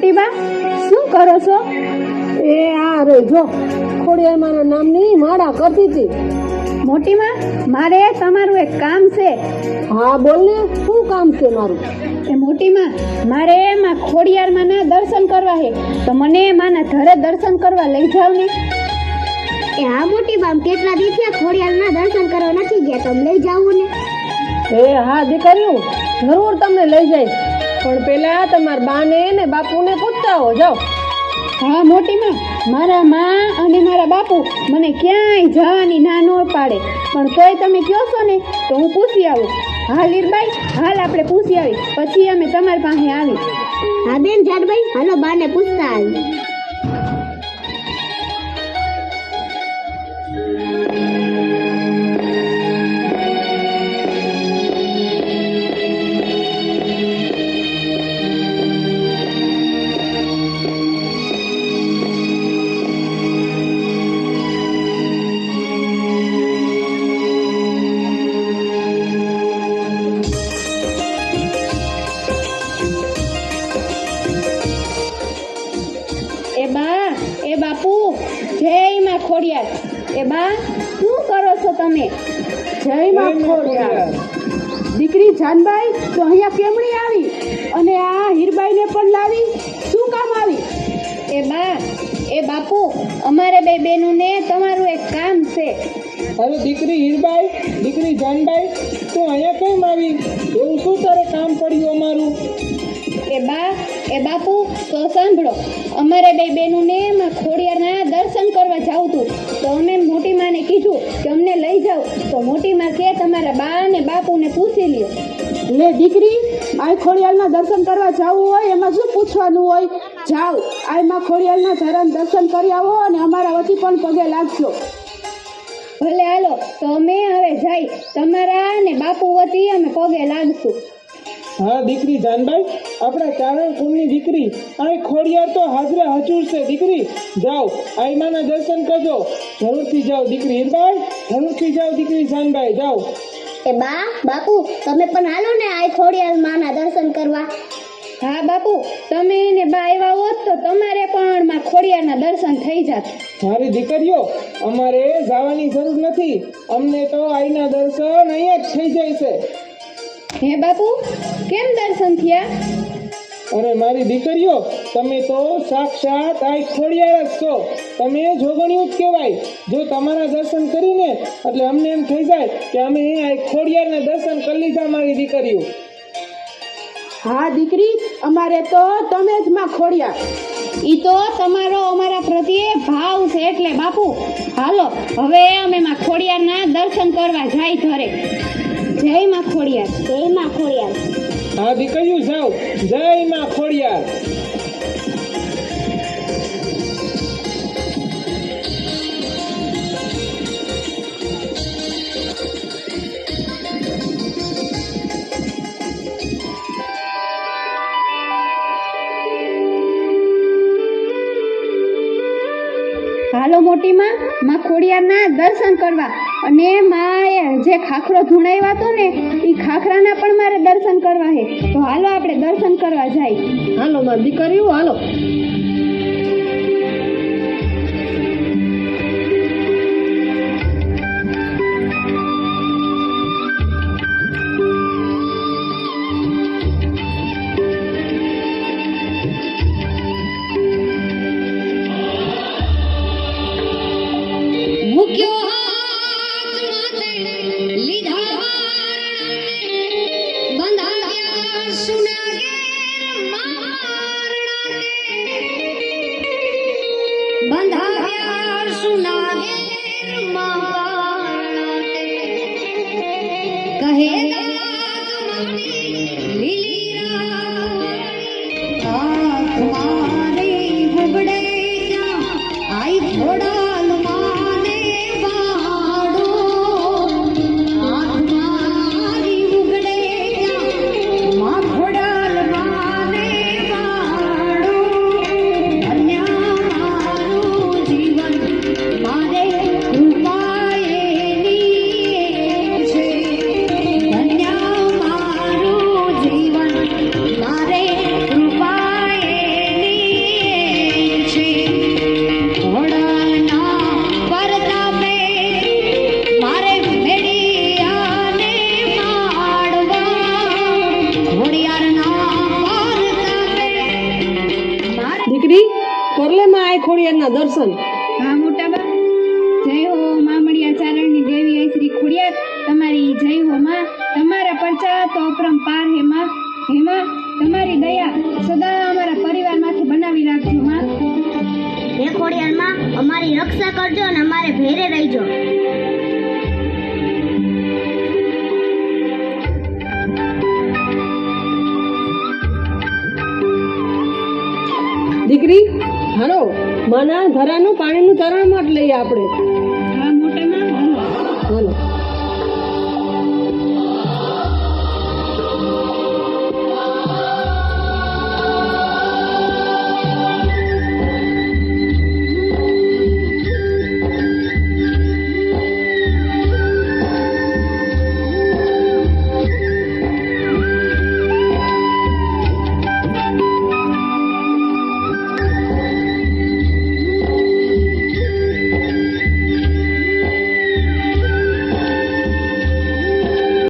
શું કરો છો? એ આ રે જો ખોડિયામાના નામની માળા કરતી હતી. મોટીમાં મારે તમારું એક કામ છે. હા બોલ ને શું કામ છે મારું? એ મોટીમાં મારે માં ખોડિયારમાંના દર્શન કરવા છે. તો મને માના ઘરે દર્શન કરવા લઈ જાવ ને. એ હા મોટી બામ કેટલા દિવસે ખોડિયારના દર્શન કરવા નથી ગયા? તમે લઈ જાવ ને. એ હા દીકરીઓ જરૂર તમને લઈ જઈશ પણ પેલા તમારા બાને ને બાપુને પૂછતા હો જાઓ. હા મોટીમાં. મારા માં અને મારા બાપુ મને ક્યાંય જવાની ના ન પાડે. પણ તોય તમે કહો છો ને તો હું પૂછી આવું. હાલ લીરબાઈ હાલ આપણે પૂછી આવી. પછી અમે તમારી પાસે આવી. હા બેન જાડભાઈ હાલો બાને પૂછતા આવી ખોડિયાર એ બા શું કરો છો તમે? જય માં દીકરી જાનબાઈ તો અહીંયા કેમણી આવી? અને આ હીરબાઈને પણ લાવી શું કામ આવી? એ બા એ બાપુ અમારે બે બેનુને તમારું એક કામ છે. અરે દીકરી હીરબાઈ દીકરી જાનબાઈ તું અહીંયા કેમ આવી? એવું શું તારે કામ પડ્યું એ બાપુ તો સાંભળો. અમારે બે બહેનોને એમાં ખોડિયારના દર્શન કરવા જાવું હતું તો અમે મોટી માને કીધું કે અમને લઈ જાઓ. તો મોટી માં કે તમારા બા અને બાપુને પૂછી લ્યો. લે દીકરી આ ખોડિયાલના દર્શન કરવા જવું હોય એમાં શું પૂછવાનું હોય? જાઓ. આઈ માં ખોડિયાલના ધરણ દર્શન કરી આવો અને અમારા વતી પણ પગે લાગશો. ભલે હાલો તો અમે હવે જઈ. તમારા ને બાપુ વતી અમે પગે લાગશું. હા દીકરી જાનબાઈ આપણા ચારણ કુળની દીકરી અહીં ખોડિયાર તો હાજરે હજુર છે દીકરી. જાઓ આઈમાના દર્શન કરજો. જરૂરથી જાઓ દીકરી હીરબાઈ જરૂરથી જાઓ દીકરી જાનબાઈ જાઓ. એ બા બાપુ તમે પણ હાલો ને આ ખોડિયાર માના દર્શન કરવા. હા બાપુ તમે એને બા આવ્યા હોત તો તમારે પણ માં ખોડિયારના દર્શન થઈ જાત. મારી દીકરીઓ અમારે જવાની જરૂર નથી. અમને તો આઈના દર્શન અહીંયા જ થઈ જાય છે. હે બાપુ? કેમ દર્શન થયા? અરે મારી દીકરીઓ તમે તો સાક્ષાત આઈ ખોડિયાર જ છો. તમે જોગણિયું જ કહેવાય. જો તમારા દર્શન કરીને એટલે અમને એમ થઈ જાય કે અમે આ ખોડિયારના દર્શન કરી લીધા મારી દીકરીઓ. હા દીકરી અમારે તો તમે જ માં ખોડિયા. ઈ તો તમારો અમારા પ્રત્યે ભાવ છે એટલે બાપુ. હાલો હવે અમે માં ખોડિયારના દર્શન કરવા જાય ઘરે. જય માં ખોડિયાર જય માં ખોડિયાર. હા દીકરીઓ જાઓ. જય માં ખોડિયાર. હાલો મોટી માં માં ખોડિયારના દર્શન કરવા. અને માં જે ખાખરો ધૂણાવ્યો હતો ને, એ ખાખરાના પણ મારે દર્શન કરવા છે તો હાલો આપણે દર્શન કરવા જાય. હાલો, મારી દીકરીઓ હાલો. માથે લીધા ખોડિયારના દર્શન. હા મોટા બા જય હો મામડિયા ચારણની દેવી હે શ્રી ખોડિયાર. તમારી જય હો માં. તમારા પરચા તો અપરંપાર હે માં. હે માં તમારી દયા સદા અમારા પરિવારમાંથી બનાવી રાખજો માં. હે ખોડિયારમાં અમારી રક્ષા કરજો અને અમારે ભેરે રહીજો. હાલો. માના ધરાનું પાણીનું તરણ મત લઈએ આપણે. હાલો.